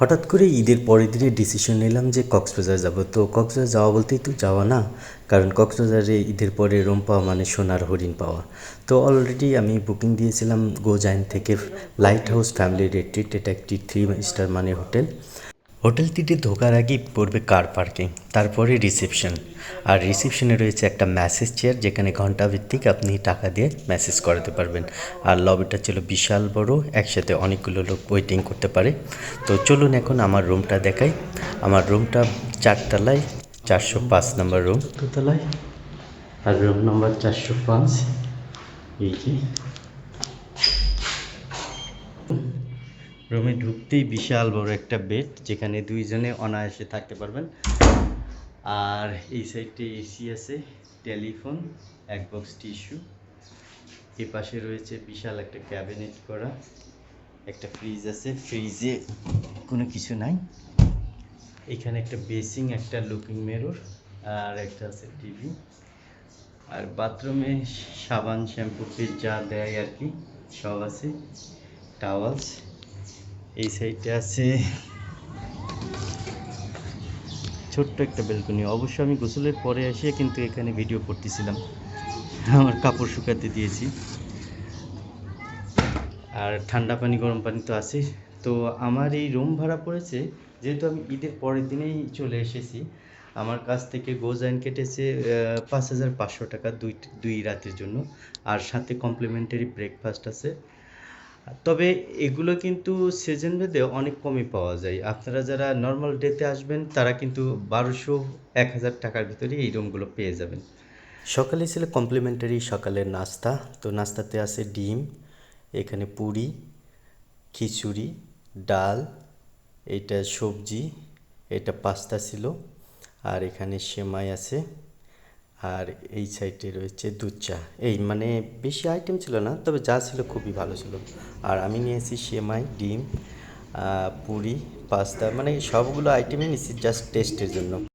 হঠাৎ করে ঈদের পরের দিনে ডিসিশন নিলাম যে কক্সবাজার যাব। তো কক্সবাজার যাওয়া বলতেই তো যাওয়া না, কারণ কক্সবাজারে ঈদের পরে রোম পাওয়া মানে সোনার হরিণ পাওয়া। তো অলরেডি আমি বুকিং দিয়েছিলাম গোজাইন থেকে লাইট হাউস ফ্যামিলি রেট্রিট এটা একটি থ্রি স্টার মানে হোটেল হোটেলটিতে ঢোকার আগেই পড়বে কার পার্কিং, তারপরে রিসেপশন। আর রিসেপশনে রয়েছে একটা ম্যাসেজ চেয়ার, যেখানে ঘণ্টা ভিত্তিক আপনি টাকা দিয়ে মেসেজ করাতে পারবেন। আর লবিটা ছিল বিশাল বড়, একসাথে অনেকগুলো লোক ওয়েটিং করতে পারে। তো চলুন এখন আমার রুমটা দেখাই। আমার রুমটা চারতলায় চারশো পাঁচ নম্বর রুম। দোতলায় আর রুম নম্বর চারশো পাঁচ, এই যে। রুমে ঢুকতেই বিশাল বড় একটা বেড, যেখানে দুইজনে অনায়াসে থাকতে পারবেন। আর এই সাইডে এসি আছে, টেলিফোন, এক বক্স টিস্যু। এ পাশে রয়েছে বিশাল একটা ক্যাবিনেট করা, একটা ফ্রিজ আছে। ফ্রিজে কোনো কিছু নাই। এখানে একটা বেসিং, একটা লুকিং মেরর, আর একটা আছে টিভি। আর বাথরুমে সাবান, শ্যাম্পু যা দেয় আর কি, সব আছে। টাওয়ালস। এই সাইডে আছে। ছোট্ট একটা বেলকনি অবশ্য আমি গোসলের পরে এসে কিন্তু এখানে ভিডিও করতেছিলাম। আমার কাপড় শুকাতে দিয়েছি। আর ঠান্ডা পানি, গরম পানি তো আছে। তো আমার এই রুম ভাড়া পড়েছে। যেহেতু আমি ঈদের পরের দিনেই চলে এসেছি, আমার কাছ থেকে গোজাইন কেটেছে পাঁচ হাজার পাঁচশো টাকা দুই দুই রাতের জন্য। আর সাথে কমপ্লিমেন্টারি ব্রেকফাস্ট আছে। তবে এগুলো কিন্তু সিজন ভেদে অনেক কমই পাওয়া যায়। আপনারা যারা নর্মাল ডেতে আসবেন, তারা কিন্তু বারোশো এক হাজার টাকার ভিতরে এই রুমগুলো পেয়ে যাবেন। সকালে ছিল কমপ্লিমেন্টারি সকালের নাস্তা। তো নাস্তাতে আছে ডিম, এখানে পুরি, খিচুড়ি, ডাল, এটা সবজি, এটা পাস্তা ছিল। আর এখানে সেমাই আছে। আর এই সাইডে রয়েছে দুধ চা। এই মানে বেশি আইটেম ছিল না, তবে যা ছিল খুবই ভালো ছিল। আর আমি নিয়েছি সেমাই, ডিম পুরি, পাস্তা মানে সবগুলো আইটেমই নিয়েছি জাস্ট টেস্টের জন্য।